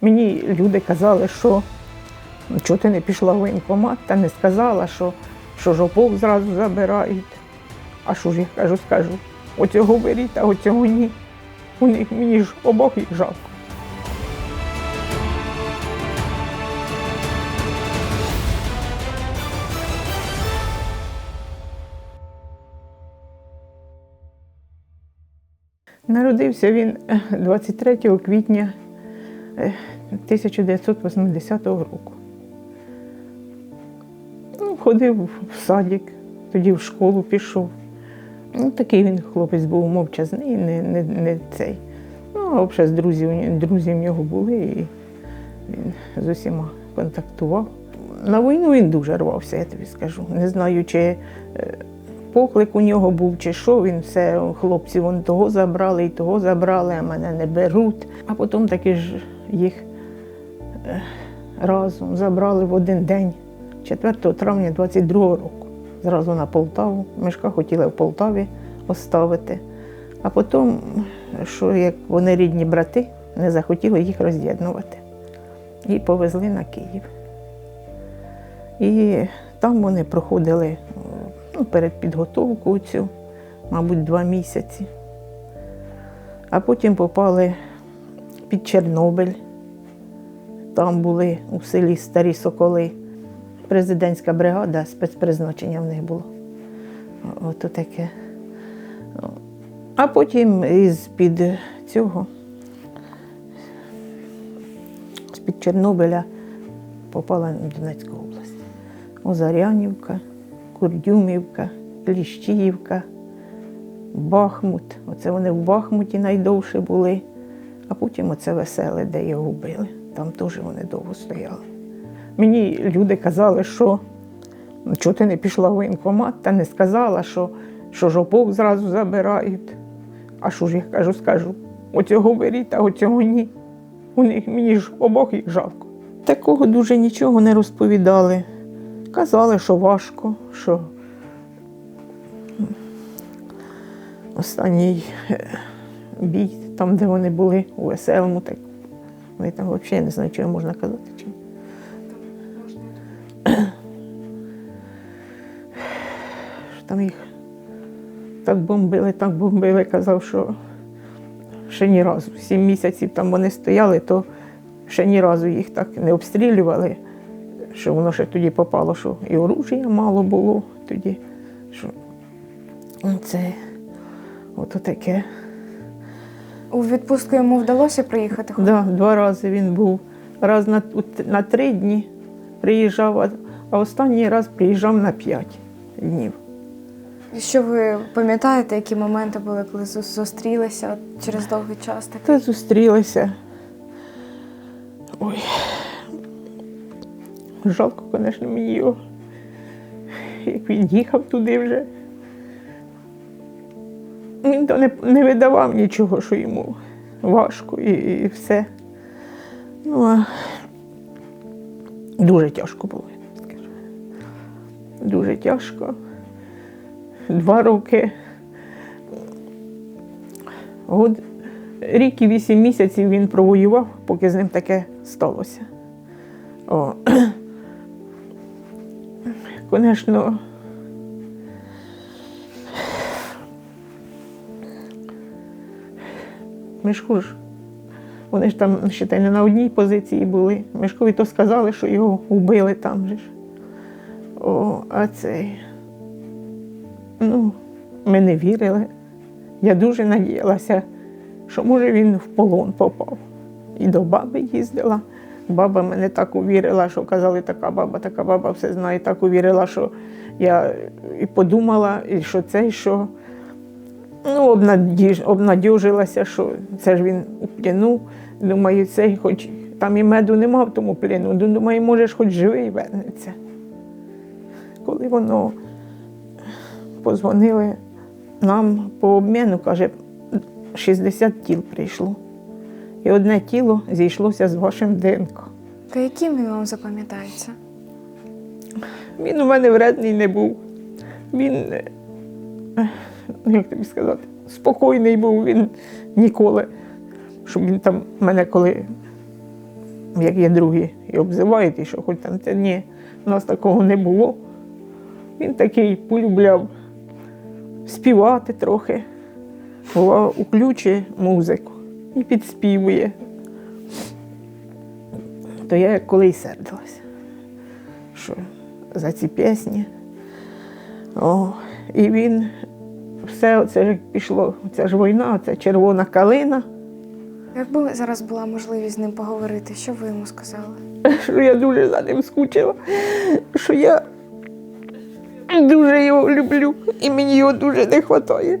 Мені люди казали, що «Ну, чого ти не пішла в воєнкомат, та не сказала, що, що жопок зразу забирають. А що ж я кажу, скажу, оцього беріть, а оцього ні. У них мені ж обох їх жалко. Народився він е, 23 квітня 1980 року. Ну, ходив в садик, тоді в школу пішов. Ну, такий він хлопець був мовчазний, не, не, не цей. Ну, а взагалі з друзів, друзі в нього були, і він з усіма контактував. На війну він дуже рвався, я тобі скажу. Не знаю, чи е, поклик у нього був, чи що, він все, хлопці вон того забрали і того забрали, а мене не беруть. А потім таки ж їх е, разом забрали в один день, 4 травня 22 року. Зразу на Полтаву. Мишка хотіли в Полтаві оставити. А потім, що як вони рідні брати, не захотіли їх роз'єднувати. І повезли на Київ. І там вони проходили ну, перед підготовкою цю, мабуть, два місяці. А потім попали під Чорнобиль. Там були у селі Старі Соколи. Президентська бригада, спецпризначення в них було. Ото таке. А потім із-під цього, з-під Чорнобиля попала в Донецьку область. Озарянівка, Курдюмівка, Кліщіївка, Бахмут. Оце вони в Бахмуті найдовше були, а потім оце веселе, де його вбили. Там теж вони довго стояли. Мені люди казали, що «Ну, чого ти не пішла в воєнкомат, та не сказала, що, що жопок зразу забирають. А що ж я кажу, скажу, оцього беріть, а оцього ні. У них мені ж обох їх жалко. Такого дуже нічого не розповідали. Казали, що важко, що останній е, бій, там, де вони були, у веселому, так вони там взагалі не знаю, чого можна казати. Чи... там їх так бомбили, так бомбили, казав, що ще ні разу. Сім місяців там вони стояли, то ще ні разу їх так не обстрілювали, що воно ще тоді попало, що і оружія мало було тоді. Що це ото таке. У відпустку йому вдалося приїхати? Да, два рази він був. Раз на, на три дні приїжджав, а- останній раз приїжджав на п'ять днів. Що ви пам'ятаєте, які моменти були, коли зустрілися через довгий час? Так? Та зустрілися. Жалко, звісно, мені його. Як він їхав туди вже. Він то не, не видавав нічого, що йому важко і, і все. Ну, а дуже тяжко було, я. Дуже тяжко. Два роки. Год, рік і вісім місяців він провоював, поки з ним таке сталося. О. Звісно, Мишку ж, вони ж там, ще не на одній позиції були. Мишкові то сказали, що його вбили там же ж. О, а цей. Ну, ми не вірили. Я дуже надіялася, що може він в полон попав. І до баби їздила. Баба мене так увірила, що казали, така баба, така баба все знає, так увірила, що я і подумала, і що це, і що. Ну, обнадіж, обнадіжилася, що це ж він у плену. Думаю, цей хоч там і меду нема в тому плену. Ну, Думаю, може ж хоч живий вернеться. Коли воно позвонили нам по обміну, каже, 60 тіл прийшло. І одне тіло зійшлося з вашим ДНК. Та яким він вам запам'ятається? Він у мене вредний не був. Він, е, ну, як тобі сказати, спокійний був він ніколи. Щоб він там мене коли як є другі, і обзивають, і що хоч там це ні. У нас такого не було. Він такий полюбляв співати трохи, бувало, уключує музику і підспівує. То я як колись сердилася, що за ці пісні. О, і він все це як пішло, ця ж війна, ця червона калина, Якби зараз була можливість з ним поговорити, що ви йому сказали? що я дуже за ним скучила, що я дуже його люблю і мені його дуже не вистачає.